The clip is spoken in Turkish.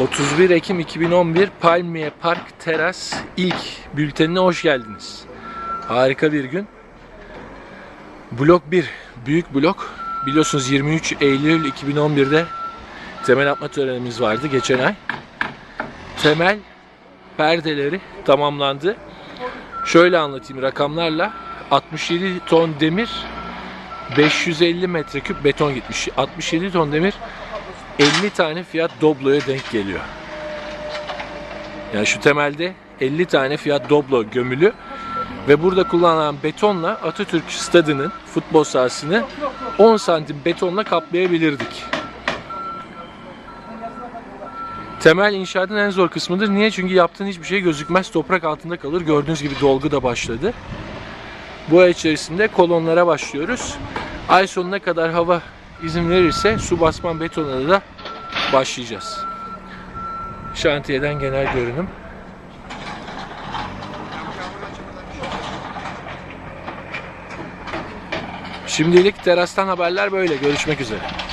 31 Ekim 2011 Palmiye Park Teras ilk bültenine hoş geldiniz. Harika bir gün. Blok 1, büyük blok. Biliyorsunuz 23 Eylül 2011'de temel atma törenimiz vardı geçen ay. Temel perdeleri tamamlandı. Şöyle anlatayım rakamlarla. 67 ton demir, 550 metreküp beton gitmiş. 67 ton demir 50 tane Fiat Doblo'ya denk geliyor. Yani şu temelde 50 tane Fiat Doblo gömülü ve burada kullanılan betonla Atatürk Stadı'nın futbol sahasını 10 santim betonla kaplayabilirdik. Temel inşaatın en zor kısmıdır. Niye? Çünkü yaptığın hiçbir şey gözükmez. Toprak altında kalır. Gördüğünüz gibi dolgu da başladı. Bu ay içerisinde kolonlara başlıyoruz. Ay sonuna kadar hava izin verirse su basman betonuna da başlayacağız. Şantiyeden genel görünüm. Şimdilik terastan haberler böyle. Görüşmek üzere.